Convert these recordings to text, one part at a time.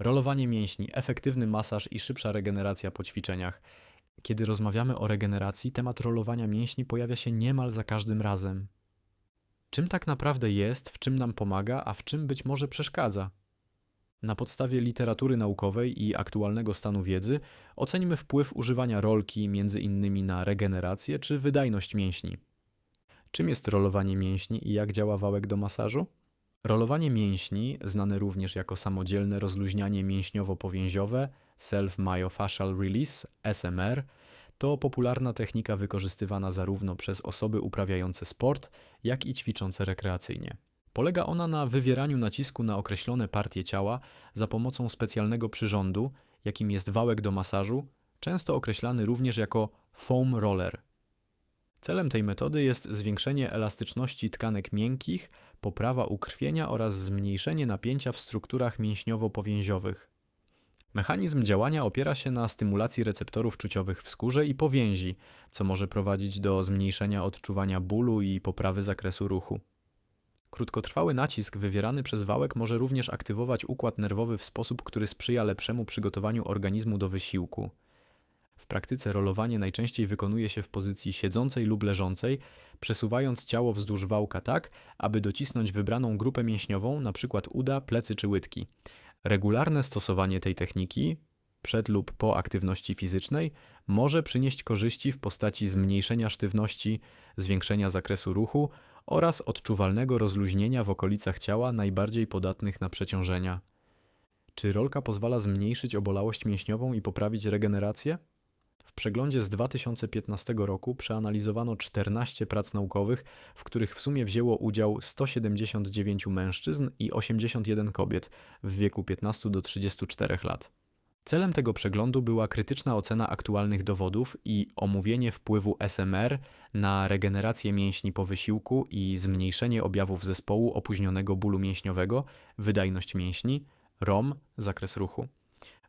Rolowanie mięśni, efektywny masaż i szybsza regeneracja po ćwiczeniach. Kiedy rozmawiamy o regeneracji, temat rolowania mięśni pojawia się niemal za każdym razem. Czym tak naprawdę jest, w czym nam pomaga, a w czym być może przeszkadza? Na podstawie literatury naukowej i aktualnego stanu wiedzy ocenimy wpływ używania rolki między innymi na regenerację czy wydajność mięśni. Czym jest rolowanie mięśni i jak działa wałek do masażu? Rolowanie mięśni, znane również jako samodzielne rozluźnianie mięśniowo-powięziowe, Self-Myofascial Release, SMR, to popularna technika wykorzystywana zarówno przez osoby uprawiające sport, jak i ćwiczące rekreacyjnie. Polega ona na wywieraniu nacisku na określone partie ciała za pomocą specjalnego przyrządu, jakim jest wałek do masażu, często określany również jako foam roller. Celem tej metody jest zwiększenie elastyczności tkanek miękkich, poprawa ukrwienia oraz zmniejszenie napięcia w strukturach mięśniowo-powięziowych. Mechanizm działania opiera się na stymulacji receptorów czuciowych w skórze i powięzi, co może prowadzić do zmniejszenia odczuwania bólu i poprawy zakresu ruchu. Krótkotrwały nacisk wywierany przez wałek może również aktywować układ nerwowy w sposób, który sprzyja lepszemu przygotowaniu organizmu do wysiłku. W praktyce rolowanie najczęściej wykonuje się w pozycji siedzącej lub leżącej, przesuwając ciało wzdłuż wałka tak, aby docisnąć wybraną grupę mięśniową, np. uda, plecy czy łydki. Regularne stosowanie tej techniki przed lub po aktywności fizycznej może przynieść korzyści w postaci zmniejszenia sztywności, zwiększenia zakresu ruchu oraz odczuwalnego rozluźnienia w okolicach ciała najbardziej podatnych na przeciążenia. Czy rolka pozwala zmniejszyć obolałość mięśniową i poprawić regenerację? W przeglądzie z 2015 roku przeanalizowano 14 prac naukowych, w których w sumie wzięło udział 179 mężczyzn i 81 kobiet w wieku 15 do 34 lat. Celem tego przeglądu była krytyczna ocena aktualnych dowodów i omówienie wpływu SMR na regenerację mięśni po wysiłku i zmniejszenie objawów zespołu opóźnionego bólu mięśniowego, wydajność mięśni, ROM, zakres ruchu.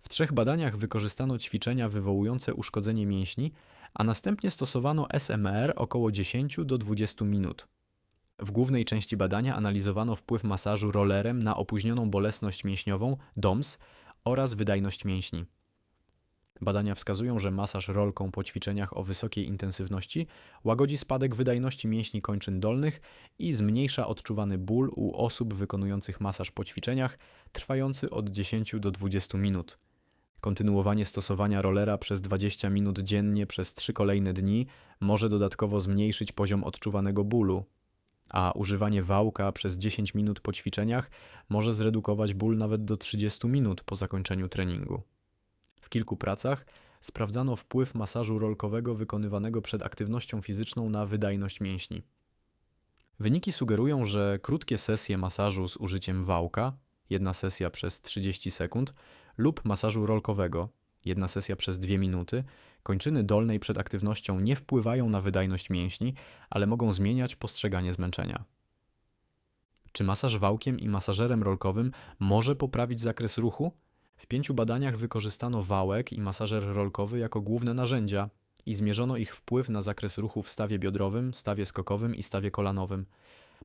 W trzech badaniach wykorzystano ćwiczenia wywołujące uszkodzenie mięśni, a następnie stosowano SMR około 10 do 20 minut. W głównej części badania analizowano wpływ masażu rollerem na opóźnioną bolesność mięśniową DOMS oraz wydajność mięśni. Badania wskazują, że masaż rolką po ćwiczeniach o wysokiej intensywności łagodzi spadek wydajności mięśni kończyn dolnych i zmniejsza odczuwany ból u osób wykonujących masaż po ćwiczeniach trwający od 10 do 20 minut. Kontynuowanie stosowania rollera przez 20 minut dziennie przez 3 kolejne dni może dodatkowo zmniejszyć poziom odczuwanego bólu, a używanie wałka przez 10 minut po ćwiczeniach może zredukować ból nawet do 30 minut po zakończeniu treningu. W kilku pracach sprawdzano wpływ masażu rolkowego wykonywanego przed aktywnością fizyczną na wydajność mięśni. Wyniki sugerują, że krótkie sesje masażu z użyciem wałka, jedna sesja przez 30 sekund, lub masażu rolkowego, jedna sesja przez 2 minuty, kończyny dolnej przed aktywnością nie wpływają na wydajność mięśni, ale mogą zmieniać postrzeganie zmęczenia. Czy masaż wałkiem i masażerem rolkowym może poprawić zakres ruchu? W pięciu badaniach wykorzystano wałek i masażer rolkowy jako główne narzędzia i zmierzono ich wpływ na zakres ruchu w stawie biodrowym, stawie skokowym i stawie kolanowym.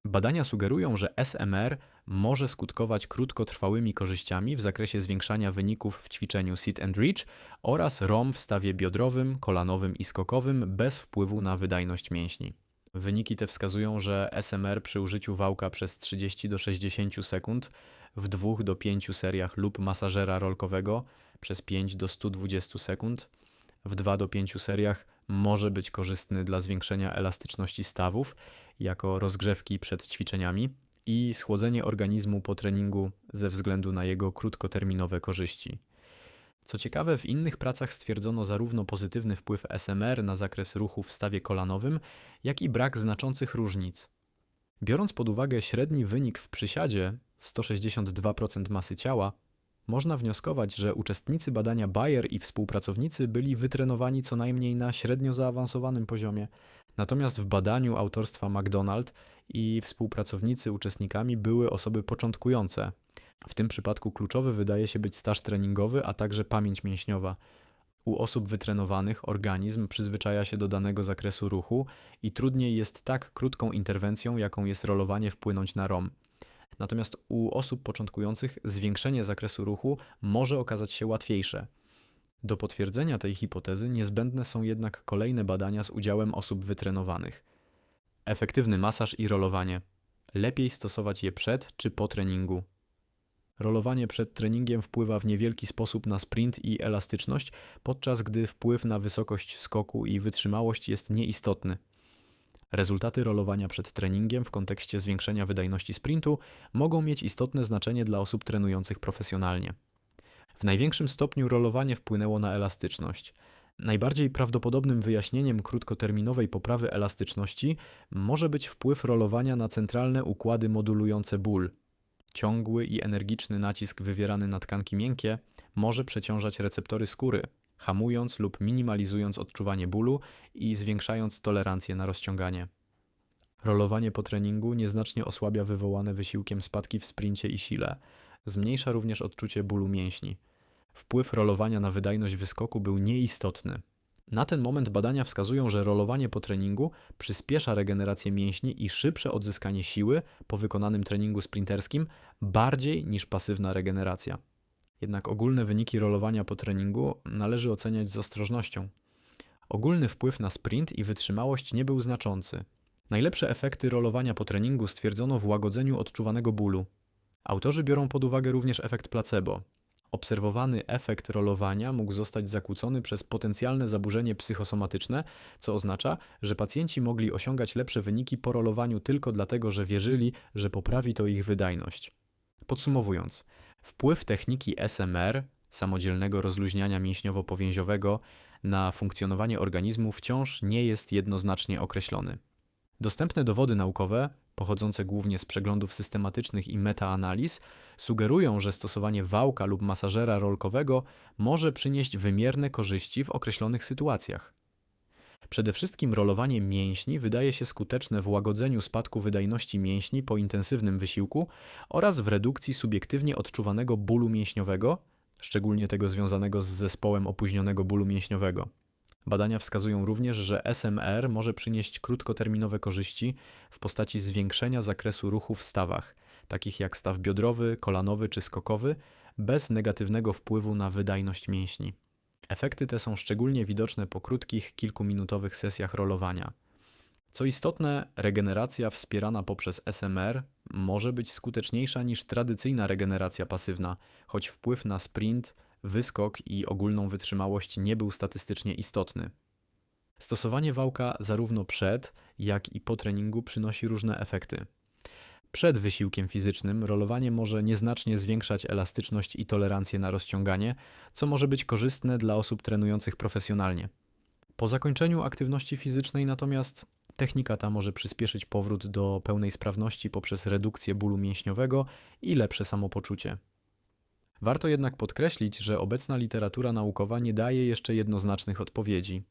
Badania sugerują, że SMR może skutkować krótkotrwałymi korzyściami w zakresie zwiększania wyników w ćwiczeniu sit and reach oraz ROM w stawie biodrowym, kolanowym i skokowym bez wpływu na wydajność mięśni. Wyniki te wskazują, że SMR przy użyciu wałka przez 30 do 60 sekund w 2 do 5 seriach lub masażera rolkowego przez 5 do 120 sekund w 2 do 5 seriach może być korzystny dla zwiększenia elastyczności stawów jako rozgrzewki przed ćwiczeniami i schłodzenie organizmu po treningu ze względu na jego krótkoterminowe korzyści. Co ciekawe, w innych pracach stwierdzono zarówno pozytywny wpływ SMR na zakres ruchu w stawie kolanowym, jak i brak znaczących różnic. Biorąc pod uwagę średni wynik w przysiadzie 162% masy ciała, można wnioskować, że uczestnicy badania Bayer i współpracownicy byli wytrenowani co najmniej na średnio zaawansowanym poziomie. Natomiast w badaniu autorstwa McDonald i współpracownicy uczestnikami były osoby początkujące. W tym przypadku kluczowy wydaje się być staż treningowy, a także pamięć mięśniowa. U osób wytrenowanych organizm przyzwyczaja się do danego zakresu ruchu i trudniej jest tak krótką interwencją, jaką jest rolowanie wpłynąć na ROM. Natomiast u osób początkujących zwiększenie zakresu ruchu może okazać się łatwiejsze. Do potwierdzenia tej hipotezy niezbędne są jednak kolejne badania z udziałem osób wytrenowanych. Efektywny masaż i rolowanie. Lepiej stosować je przed czy po treningu. Rolowanie przed treningiem wpływa w niewielki sposób na sprint i elastyczność, podczas gdy wpływ na wysokość skoku i wytrzymałość jest nieistotny. Rezultaty rolowania przed treningiem w kontekście zwiększenia wydajności sprintu mogą mieć istotne znaczenie dla osób trenujących profesjonalnie. W największym stopniu rolowanie wpłynęło na elastyczność. Najbardziej prawdopodobnym wyjaśnieniem krótkoterminowej poprawy elastyczności może być wpływ rolowania na centralne układy modulujące ból. Ciągły i energiczny nacisk wywierany na tkanki miękkie może przeciążać receptory skóry, hamując lub minimalizując odczuwanie bólu i zwiększając tolerancję na rozciąganie. Rolowanie po treningu nieznacznie osłabia wywołane wysiłkiem spadki w sprincie i sile. Zmniejsza również odczucie bólu mięśni. Wpływ rolowania na wydajność wyskoku był nieistotny. Na ten moment badania wskazują, że rolowanie po treningu przyspiesza regenerację mięśni i szybsze odzyskanie siły po wykonanym treningu sprinterskim bardziej niż pasywna regeneracja. Jednak ogólne wyniki rolowania po treningu należy oceniać z ostrożnością. Ogólny wpływ na sprint i wytrzymałość nie był znaczący. Najlepsze efekty rolowania po treningu stwierdzono w łagodzeniu odczuwanego bólu. Autorzy biorą pod uwagę również efekt placebo. Obserwowany efekt rolowania mógł zostać zakłócony przez potencjalne zaburzenie psychosomatyczne, co oznacza, że pacjenci mogli osiągać lepsze wyniki po rolowaniu tylko dlatego, że wierzyli, że poprawi to ich wydajność. Podsumowując, Wpływ techniki SMR, samodzielnego rozluźniania mięśniowo-powięziowego, na funkcjonowanie organizmu wciąż nie jest jednoznacznie określony. Dostępne dowody naukowe, pochodzące głównie z przeglądów systematycznych i metaanaliz, sugerują, że stosowanie wałka lub masażera rolkowego może przynieść wymierne korzyści w określonych sytuacjach. Przede wszystkim rolowanie mięśni wydaje się skuteczne w łagodzeniu spadku wydajności mięśni po intensywnym wysiłku oraz w redukcji subiektywnie odczuwanego bólu mięśniowego, szczególnie tego związanego z zespołem opóźnionego bólu mięśniowego. Badania wskazują również, że SMR może przynieść krótkoterminowe korzyści w postaci zwiększenia zakresu ruchu w stawach, takich jak staw biodrowy, kolanowy czy skokowy, bez negatywnego wpływu na wydajność mięśni. Efekty te są szczególnie widoczne po krótkich, kilkuminutowych sesjach rolowania. Co istotne, regeneracja wspierana poprzez SMR może być skuteczniejsza niż tradycyjna regeneracja pasywna, choć wpływ na sprint, wyskok i ogólną wytrzymałość nie był statystycznie istotny. Stosowanie wałka zarówno przed, jak i po treningu przynosi różne efekty. Przed wysiłkiem fizycznym rolowanie może nieznacznie zwiększać elastyczność i tolerancję na rozciąganie, co może być korzystne dla osób trenujących profesjonalnie. Po zakończeniu aktywności fizycznej natomiast technika ta może przyspieszyć powrót do pełnej sprawności poprzez redukcję bólu mięśniowego i lepsze samopoczucie. Warto jednak podkreślić, że obecna literatura naukowa nie daje jeszcze jednoznacznych odpowiedzi.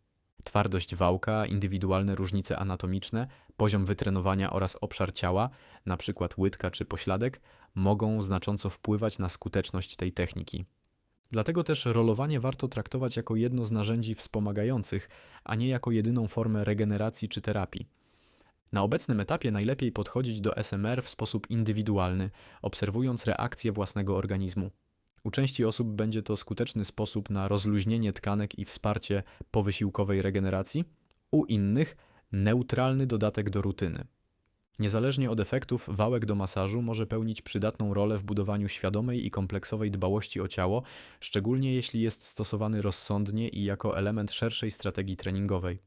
Twardość wałka, indywidualne różnice anatomiczne, poziom wytrenowania oraz obszar ciała, np. łydka czy pośladek, mogą znacząco wpływać na skuteczność tej techniki. Dlatego też rolowanie warto traktować jako jedno z narzędzi wspomagających, a nie jako jedyną formę regeneracji czy terapii. Na obecnym etapie najlepiej podchodzić do SMR w sposób indywidualny, obserwując reakcję własnego organizmu. U części osób będzie to skuteczny sposób na rozluźnienie tkanek i wsparcie powysiłkowej regeneracji, u innych neutralny dodatek do rutyny. Niezależnie od efektów, wałek do masażu może pełnić przydatną rolę w budowaniu świadomej i kompleksowej dbałości o ciało, szczególnie jeśli jest stosowany rozsądnie i jako element szerszej strategii treningowej.